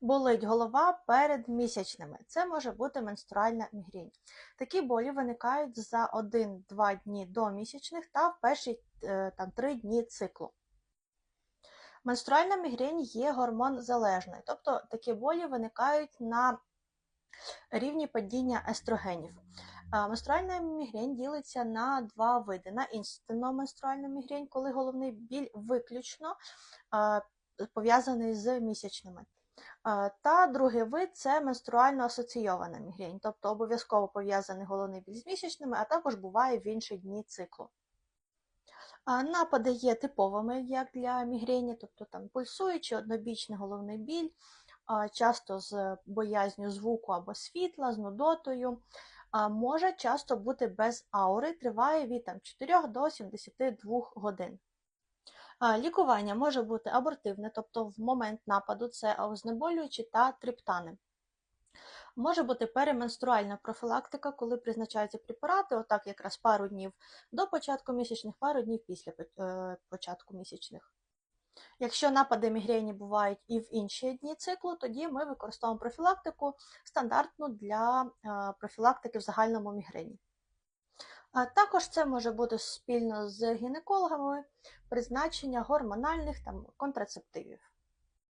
Болить голова перед місячними. Це може бути менструальна мігрень. Такі болі виникають за 1-2 дні до місячних та в перші е, там, 3 дні циклу. Менструальна мігрень є гормонзалежною, тобто такі болі виникають на рівні падіння естрогенів. Менструальна мігрень ділиться на два види: на інстинну менструальну мігрень, коли головний біль виключно пов'язаний з місячними. Та другий вид це менструально асоційована мігрень, тобто обов'язково пов'язаний головний біль з місячними, а також буває в інші дні циклу. Напади є типовими як для мігрені, тобто там пульсуючий, однобічний головний біль, часто з боязню звуку або світла, з нудотою. Може часто бути без аури, триває від там, 4 до 72 годин. Лікування може бути абортивне, тобто в момент нападу це знеболюючі та триптани. Може бути переменструальна профілактика, коли призначаються препарати, отак якраз пару днів до початку місячних, пару днів після е, початку місячних. Якщо напади мігрені бувають і в інші дні циклу, тоді ми використовуємо профілактику стандартну для е, профілактики в загальному мігрені. А також це може бути спільно з гінекологами призначення гормональних там, контрацептивів.